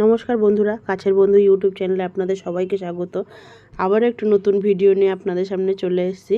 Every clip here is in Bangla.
নমস্কার বন্ধুরা, কাছের বন্ধু ইউটিউব চ্যানেলে আপনাদের সবাইকে স্বাগত। আবার একটু নতুন ভিডিও নিয়ে আপনাদের সামনে চলে এসেছি।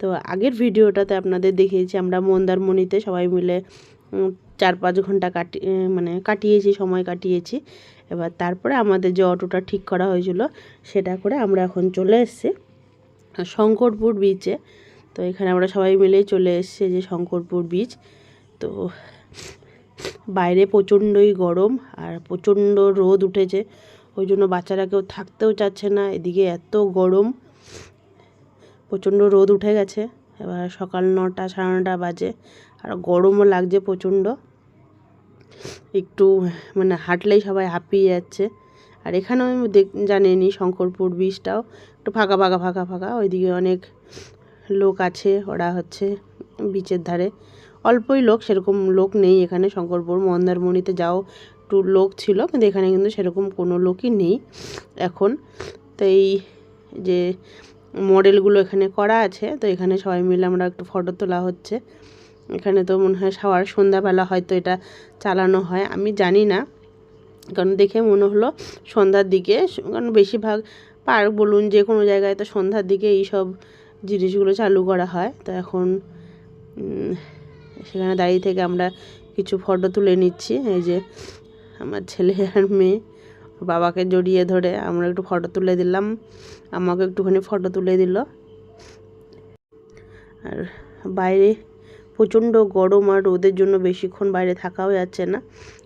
তো আগের ভিডিওটাতে আপনাদের দেখিয়েছি, আমরা মন্দারমণিতে সবাই মিলে চার পাঁচ ঘণ্টা কাটি মানে কাটিয়েছি, সময় কাটিয়েছি। এবার তারপরে আমাদের যে অটোটা ঠিক করা হয়েছিল, সেটা করে আমরা এখন চলে এসেছি শঙ্করপুর বিচে তো এখানে আমরা সবাই মিলেই চলে এসেছি যে শঙ্করপুর বিচ তো বাইরে প্রচণ্ডই গরম আর প্রচণ্ড রোদ উঠেছে। ওই জন্য বাচ্চারা কেউ থাকতেও চাচ্ছে না। এদিকে এত গরম, প্রচণ্ড রোদ উঠে গেছে। এবার সকাল নটা, সাড়ে নটা বাজে আর গরমও লাগছে প্রচণ্ড। একটু মানে হাঁটলেই সবাই হাঁপিয়ে যাচ্ছে। আর এখানেও আমি দেখ, জানিনি শঙ্করপুর বীজটাও একটু ফাঁকা ফাঁকা ফাঁকা ফাঁকা। ওইদিকে অনেক লোক আছে, ওরা হচ্ছে বিচের ধারে। অল্পই লোক, সেরকম লোক নেই এখানে। শঙ্করপুর, মন্দারমণিতে যাও, একটু লোক ছিল, কিন্তু এখানে কিন্তু সেরকম কোনো লোকই নেই এখন। তো এই যে মডেলগুলো এখানে করা আছে, তো এখানে সবাই মিলে আমরা একটু ফটো তোলা হচ্ছে। এখানে তো মনে হয় সবার সন্ধ্যাবেলা হয়তো এটা চালানো হয়, আমি জানি না। কারণ দেখে মনে হলো সন্ধ্যার দিকে, কারণ বেশিরভাগ পার্ক বলুন যে কোনো জায়গায় তো সন্ধ্যার দিকে এই সব জিনিসগুলো চালু করা হয়। তো এখন সেখানে দাঁড়িয়ে থেকে আমরা কিছু ফটো তুলে নিচ্ছি। এই যে আমার ছেলে আর মেয়ে বাবাকে জড়িয়ে ধরে আমরা একটু ফটো তুলে দিলাম। আমাকে একটুখানি ফটো তুলে দিল। আর বাইরে প্রচণ্ড গরম আর রোদের জন্য বেশিক্ষণ বাইরে থাকাও যাচ্ছে না।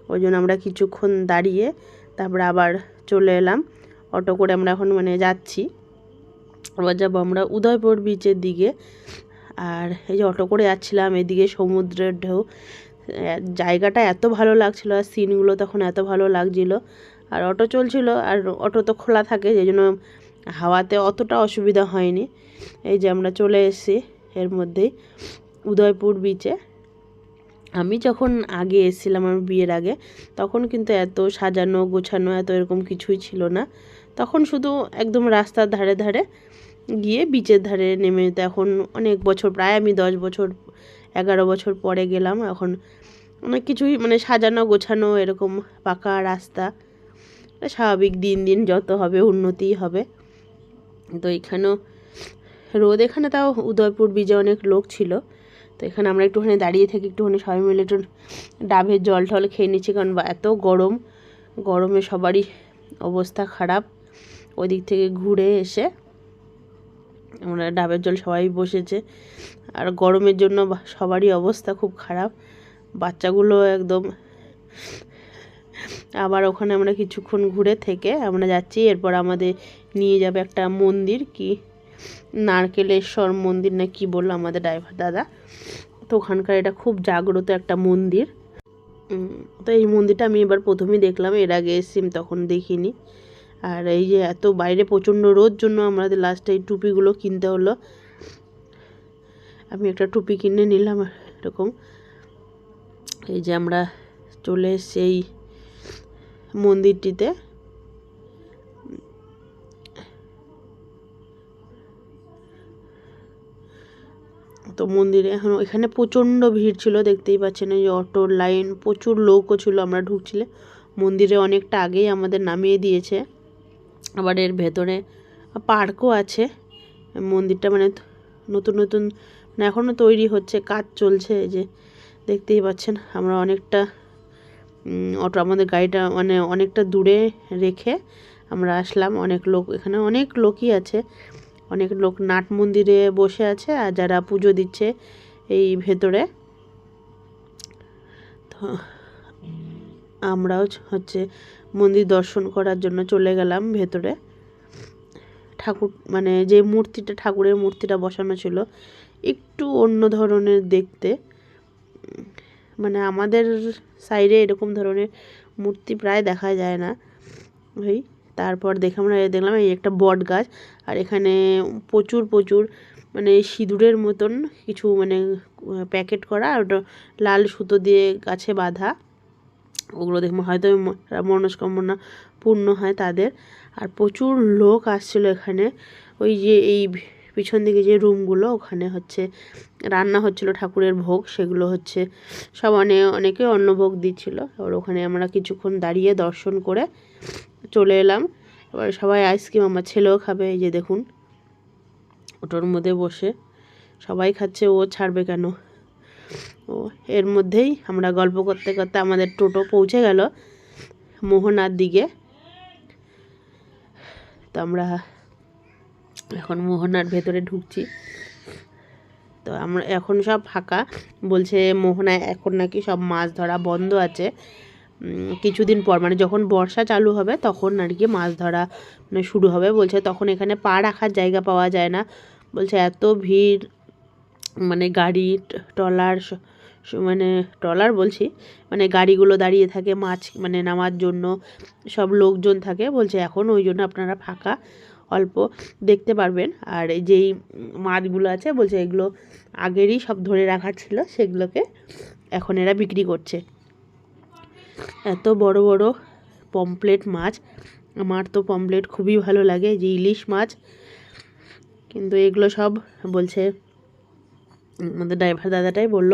ওই জন্য আমরা কিছুক্ষণ দাঁড়িয়ে তারপরে আবার চলে এলাম। অটো করে আমরা এখন মানে যাচ্ছি। আবার যাব আমরা উদয়পুর বিচের দিকে। আর এই যে অটো করে যাচ্ছিলাম, এদিকে সমুদ্রের ঢেউ। জায়গাটা এত ভালো লাগছিল, আর সিনগুলো তখন এত ভালো লাগছিল। আর অটো চলছিল, আর অটো তো খোলা থাকে, সেই জন্য হাওয়াতে অতটা অসুবিধা হয়নি। এই যে আমরা চলে এসেছি এর মধ্যেই উদয়পুর বিচে আমি যখন আগে এসেছিলাম, আমার বিয়ের আগে, তখন কিন্তু এত সাজানো, গোছানো, এত এরকম কিছুই ছিল না। তখন শুধু একদম রাস্তার ধারে ধারে গিয়ে বিচের ধারে নেমে এখন অনেক বছর, প্রায় আমি দশ বছর, এগারো বছর পরে গেলাম। এখন অনেক কিছুই মানে সাজানো, গোছানো, এরকম পাকা রাস্তা। স্বাভাবিক দিন দিন যত হবে উন্নতিই হবে। তো এখানেও রোদ, এখানে তাও উদয়পুর বিজে অনেক লোক ছিল। তো এখানে আমরা একটুখানি দাঁড়িয়ে থাকি একটুখানি সবাই মিলে একটু ডাবের জল টল খেয়ে নিচ্ছি, কারণ এত গরম। গরমে সবারই অবস্থা খারাপ। ওই দিক থেকে ঘুরে এসে আমরা ডাবের জল সবাই বসেছে। আর গরমের জন্য সবারই অবস্থা খুব খারাপ। বাচ্চাগুলো একদম আবার ওখানে আমরা কিছুক্ষণ ঘুরে থেকে আমরা যাচ্ছি। এরপর আমাদের নিয়ে যাবে একটা মন্দির কি? নারকেলেশ্বর মন্দির না কি বলল আমাদের ড্রাইভার দাদা? তো ওখানকার এটা খুব জাগ্রত একটা মন্দির। তো এই মন্দিরটা আমি এবার প্রথমেই দেখলাম। এর আগে এসেছি তখন দেখিনি। আর এই যে এত বাইরে প্রচণ্ড রোদ জন্য আমাদের লাস্টে এই টুপিগুলো কিনতে হলো। আমি একটা টুপি কিনে নিলাম এরকম। এই যে আমরা চলে এই মন্দিরটিতে। তো মন্দিরে এখন এখানে প্রচণ্ড ভিড় ছিল, দেখতেই পাচ্ছেন এই অটোর লাইন, প্রচুর লোকও ছিল, আমরা ঢুকছিলে। মন্দিরে অনেকটা আগেই আমাদের নামিয়ে দিয়েছে। আবার এর ভেতরে পার্কও আছে। মন্দিরটা মানে নতুন নতুন মানে এখনও তৈরি হচ্ছে, কাজ চলছে এই যে, দেখতেই পাচ্ছেন। আমরা অনেকটা অটো, আমাদের গাড়িটা মানে অনেকটা দূরে রেখে আমরা আসলাম। অনেক লোক, এখানে অনেক লোকই আছে। অনেক লোক নাট মন্দিরে বসে আছে আর যারা পুজো দিচ্ছে এই ভেতরে। তো আমরাও হচ্ছে মন্দির দর্শন করার জন্য চলে গেলাম ভেতরে। ঠাকুর মানে যে মূর্তিটা, ঠাকুরের মূর্তিটা বসানো ছিল, একটু অন্য ধরনের দেখতে। মানে আমাদের সাইডে এরকম ধরনের মূর্তি প্রায় দেখা যায় না ওই তারপর দেখে আমরা দেখলাম, এই একটা বট গাছ, আর এখানে প্রচুর প্রচুর মানে সিঁদুরের মতন কিছু মানে প্যাকেট করা, আর লাল সুতো দিয়ে গাছে বাঁধা। ওগুলো দেখে হয়তো মনস্কামনা পূর্ণ হয় তাদের। আর প্রচুর লোক আসছিল এখানে। ওই যে এই পিছন দিকে যে রুমগুলো, ওখানে হচ্ছে রান্না হচ্ছিল, ঠাকুরের ভোগ, সেগুলো হচ্ছে সব অনে অনেকে অন্নভোগ দিচ্ছিল। এবার ওখানে আমরা কিছুক্ষণ দাঁড়িয়ে দর্শন করে চলে এলাম। এবার সবাই আইসক্রিম, আমার ছেলেও খাবে, এই যে দেখুন। ওটার মধ্যে বসে সবাই খাচ্ছে, ও ছাড়বে কেন? এর মধ্যেই আমরা গল্প করতে করতে আমাদের টোটো পৌঁছে গেল মোহনার দিকে। তো আমরা এখন মোহনার ভেতরে ঢুকছি। তো আমরা এখন সব ফাঁকা। বলছে মোহনায় এখন নাকি সব মাছ ধরা বন্ধ আছে। কিছুদিন পর মানে যখন বর্ষা চালু হবে তখন আর কি মাছ ধরা মানে শুরু হবে। বলছে তখন এখানে পা রাখার জায়গা পাওয়া যায় না। বলছে এত ভিড় মানে গাড়ি, ট্রলার মানে ট্রলার বলছি মানে গাড়িগুলো দাঁড়িয়ে থাকে মাছ মানে নামার জন্য, সব লোকজন থাকে, বলছে এখন ওই জন্য আপনারা ফাঁকা, অল্প দেখতে পারবেন। আর এই যেই মাছগুলো আছে, বলছে এগুলো আগেরই সব ধরে রাখা ছিল, সেগুলোকে এখন এরা বিক্রি করছে। এত বড় বড় পমপ্লেট মাছ, আমার তো পমপ্লেট খুবই ভালো লাগে, যে ইলিশ মাছ, কিন্তু এগুলো সব বলছে আমাদের ড্রাইভার দাদাটাই বলল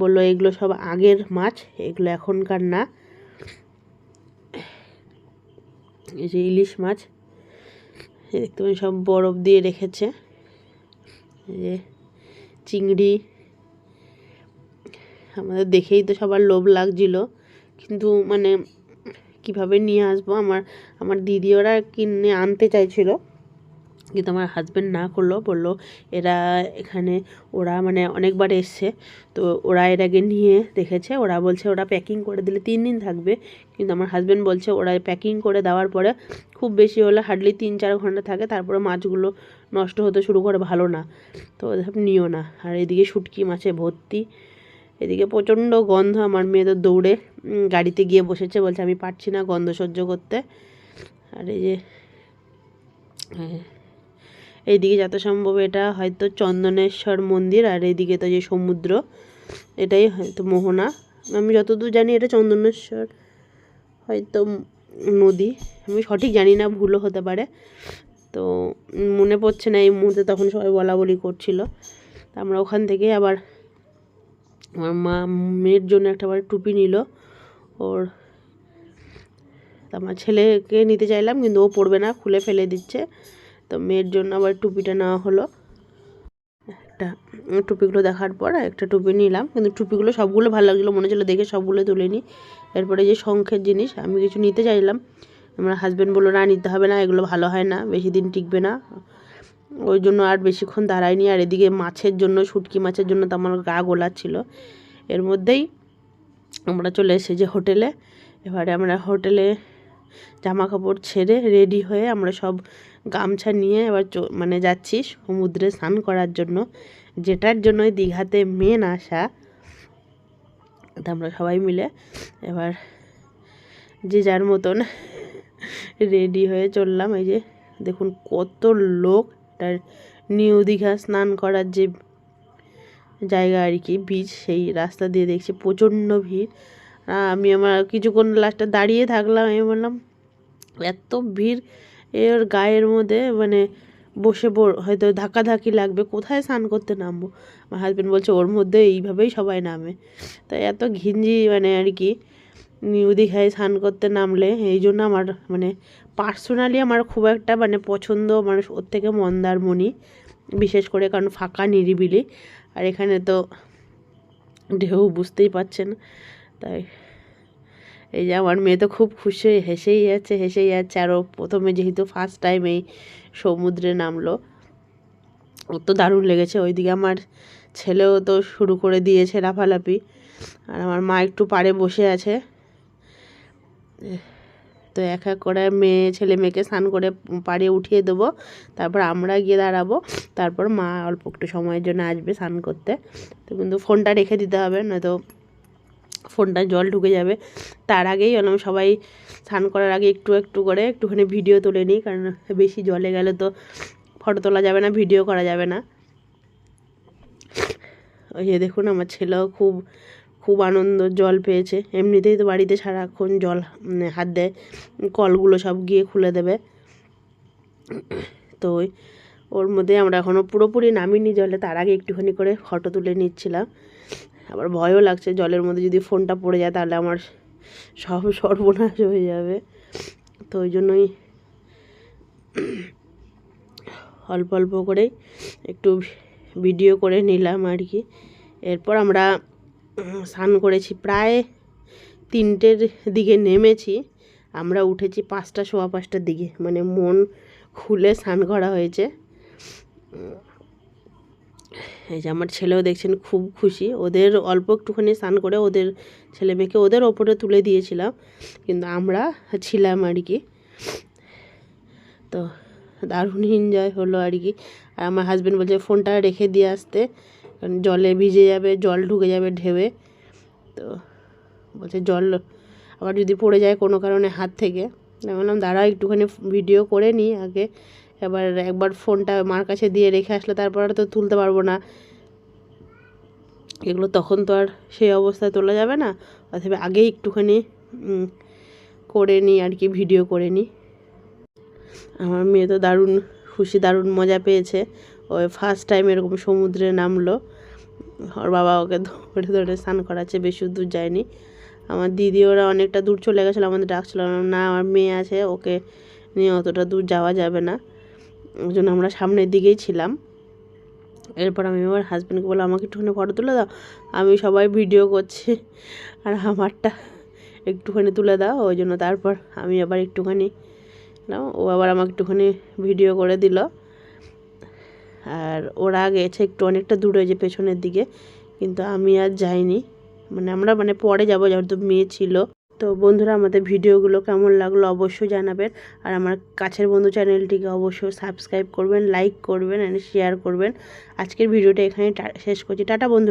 বলল, এগুলো সব আগের মাছ, এগুলো এখনকার না। এই যে ইলিশ মাছ দেখতে পাচ্ছেন, সব বরফ দিয়ে রেখেছে। এই যে চিংড়ি, আমাদের দেখেই তো সবার লোভ লাগছিল, কিন্তু মানে কীভাবে নিয়ে আসব? আমার আমার দিদি ওরা কিনে আনতে চাইছিল। কিন্তু আমার হাজব্যান্ড না করল বলল, এরা এখানে, ওরা মানে অনেকবার এসছে, তো ওরা এর আগে নিয়ে দেখেছে, ওরা বলছে ওরা প্যাকিং করে দিলে তিন দিন থাকবে, কিন্তু আমার হাজব্যান্ড বলছে ওরা প্যাকিং করে দেওয়ার পরে খুব বেশি হলে হার্ডলি তিন চার ঘণ্টা থাকে, তারপরে মাছগুলো নষ্ট হতে শুরু করে, ভালো না। তো ওদের নিও না। আর এদিকে শুটকি মাছে ভর্তি, এদিকে প্রচণ্ড গন্ধ, আমার মেয়ে তো দৌড়ে গাড়িতে গিয়ে বসেছে, বলছে আমি পারছি না গন্ধ সহ্য করতে। আর এই যে হ্যাঁ এইদিকে যত সম্ভব এটা হয়তো চন্দনেশ্বর মন্দির আর এইদিকে তো যে সমুদ্র, এটাই হয়তো মোহনা। আমি যতদূর জানি এটা চন্দনেশ্বর হয়তো নদী। আমি সঠিক জানি না, ভুলও হতে পারে। তো মনে পড়ছে না এই মুহূর্তে তখন সবাই বলা বলি করছিল। তা আমরা ওখান থেকে আবার আমার মা, মেয়ের জন্য একটা আবার টুপি নিল। ওর আমার ছেলেকে নিতে চাইলাম, কিন্তু ও পড়বে না, খুলে ফেলে দিচ্ছে। তো মেয়ের জন্য আবার টুপিটা নেওয়া হলো। একটা টুপিগুলো দেখার পর একটা টুপি নিলাম। কিন্তু টুপিগুলো সবগুলো ভালো লাগছিল, মনে হচ্ছিল দেখে সবগুলো তুলে নিই এরপরে যে শঙ্খের জিনিস, আমি কিছু নিতে চাইলাম। আমার হাজব্যান্ড বলল, না, নিতে হবে না, এগুলো ভালো হয় না, বেশি দিন টিকবে না। ওই জন্য আর বেশিক্ষণ দাঁড়ায়নি। আর এদিকে মাছের জন্য, শুটকি মাছের জন্য তো আমার গা গোলাচ্ছিল। এর মধ্যেই আমরা চলে এসেছি যে হোটেলে। এবারে আমরা হোটেলে জামা কাপড় ছেড়ে রেডি হয়ে আমরা সব গামছা নিয়ে এবার মানে যাচ্ছি সমুদ্রে স্নান করার জন্য। যেটার জন্য ওই দীঘাতে মেন আসা তা আমরা সবাই মিলে এবার যে যার মতন রেডি হয়ে চললাম। এই যে দেখুন কত লোক। তার নিউ দীঘা স্নান করার যে জায়গা আর কি বীচ সেই রাস্তা দিয়ে দেখছি প্রচণ্ড ভিড়। আমি আমার কিছুক্ষণ লাস্টে দাঁড়িয়ে থাকলাম, আমি বললাম, এত ভিড় এর গায়ের মধ্যে মানে বসে হয়তো ধাক্কাধাক্কি লাগবে, কোথায় স্নান করতে নামবো? আমার হাজব্যান্ড বলছে, ওর মধ্যে এইভাবেই সবাই নামে। তাই এত ঘিঞ্জি মানে আর কি নিউ দীঘায় স্নান করতে নামলে, এই জন্য আমার মানে পার্সোনালি আমার খুব একটা মানে পছন্দ মানে ওর থেকে মন্দারমণি, বিশেষ করে কারণ ফাঁকা নিরিবিলি, আর এখানে তো ঢেউ বুঝতেই পারছেন। তাই এই যে আমার মেয়ে তো খুব খুশি, হেসেই যাচ্ছে হেসেই যাচ্ছে। আরও প্রথমে যেহেতু ফার্স্ট টাইম এই সমুদ্রে নামলো, ওর তো দারুণ লেগেছে। ওইদিকে আমার ছেলেও তো শুরু করে দিয়েছে লাফালাফি। আর আমার মা একটু পাড়ে বসে আছে। তো এক এক করে মেয়ে, ছেলে মেয়েকে স্নান করে পাড়ে উঠিয়ে দেবো। তারপর আমরা গিয়ে দাঁড়াবো। তারপর মা অল্প একটু সময়ের জন্য আসবে স্নান করতে। তো কিন্তু ফোনটা রেখে দিতে হবে, নয়তো ফোনটায় জল ঢুকে যাবে। তার আগেই বললাম সবাই স্নান করার আগে একটু একটু করে একটুখানি ভিডিও তুলে নিই, কারণ বেশি জলে গেলে তো ফটো তোলা যাবে না, ভিডিও করা যাবে না। ওই দেখুন আমার ছেলেও খুব খুব আনন্দ, জল পেয়েছে। এমনিতেই তো বাড়িতে সারাক্ষণ জল হাত দেয়, কলগুলো সব গিয়ে খুলে দেবে। তো ওই, ওর মধ্যে আমরা এখনও পুরোপুরি নামিনি জলে, তার আগে একটুখানি করে ফটো তুলে নিচ্ছিলাম। আবার ভয়ও লাগছে, জলের মধ্যে যদি ফোনটা পড়ে যায় তাহলে আমার সব সর্বনাশ হয়ে যাবে। তো ওই জন্যই অল্প অল্প করে একটু ভিডিও করে নিলাম আর কি। এরপর আমরা স্নান করেছি, প্রায় তিনটের দিকে নেমেছি। আমরা উঠেছি পাঁচটা সোয়া পাঁচটার দিকে মানে মন খুলে স্নান করা হয়েছে। এই যে আমার ছেলেও দেখছেন খুব খুশি। ওদের অল্প একটুখানি স্নান করে ওদের ছেলে মেয়েকে ওদের ওপরে তুলে দিয়েছিলাম। কিন্তু আমরা ছিলাম আর কি। তো দারুণ এনজয় হলো আর কি। আর আমার হাজব্যান্ড বলছে, ফোনটা রেখে দিয়ে আসতে। কারণ জলে ভিজে যাবে, জল ঢুকে যাবে ঢেউয়ে। তো বলছে, জল আবার যদি পড়ে যায় কোনো কারণে হাত থেকে। আমি বললাম দাঁড়া একটুখানি ভিডিও করে নিই আগে। এবার একবার ফোনটা মার কাছে দিয়ে রেখে আসলে তারপর আর তো তুলতে পারব না। এগুলো তখন তো আর সেই অবস্থায় তোলা যাবে না। অথবা আগেই একটুখানি করে নিই আর কি, ভিডিও করে নিই আমার মেয়ে তো দারুণ খুশি, দারুণ মজা পেয়েছে। ওই ফার্স্ট টাইম এরকম সমুদ্রে নামলো। ওর বাবা ওকে ধরে ধরে স্নান করাচ্ছে, বেশি দূর যায়নি। আমার দিদি ওরা অনেকটা দূর চলে গেছিল, আমাদের ডাকছিল, না, আমার মেয়ে আছে, ওকে নিয়ে অতটা দূর যাওয়া যাবে না। জন্য আমরা সামনের দিকেই ছিলাম। এরপর আমি আমার হাজব্যান্ডকে বললাম, আমাকে একটুখানি ফটো তুলে দাও, আমি সবাই ভিডিও করছি। আর আমারটা একটুখানি তুলে দাও, ওই জন্য তারপর আমি আবার একটুখানি ও আবার আমাকে একটুখানি ভিডিও করে দিল। আর ওরা গেছে একটু অনেকটা দূরে যে পেছনের দিকে, কিন্তু আমি আর যাইনি। মানে আমরা মানে পরে যাব, যেহেতু মেয়ে ছিল। তো বন্ধুরা, আমাদের ভিডিওগুলো কেমন লাগল অবশ্যই জানাবেন। আর আমার কাছের বন্ধু চ্যানেলটিকে অবশ্যই সাবস্ক্রাইব করবেন, লাইক করবেন অ্যান্ড শেয়ার করবেন। আজকের ভিডিওটা এখানে শেষ করছি। টাটা বন্ধু।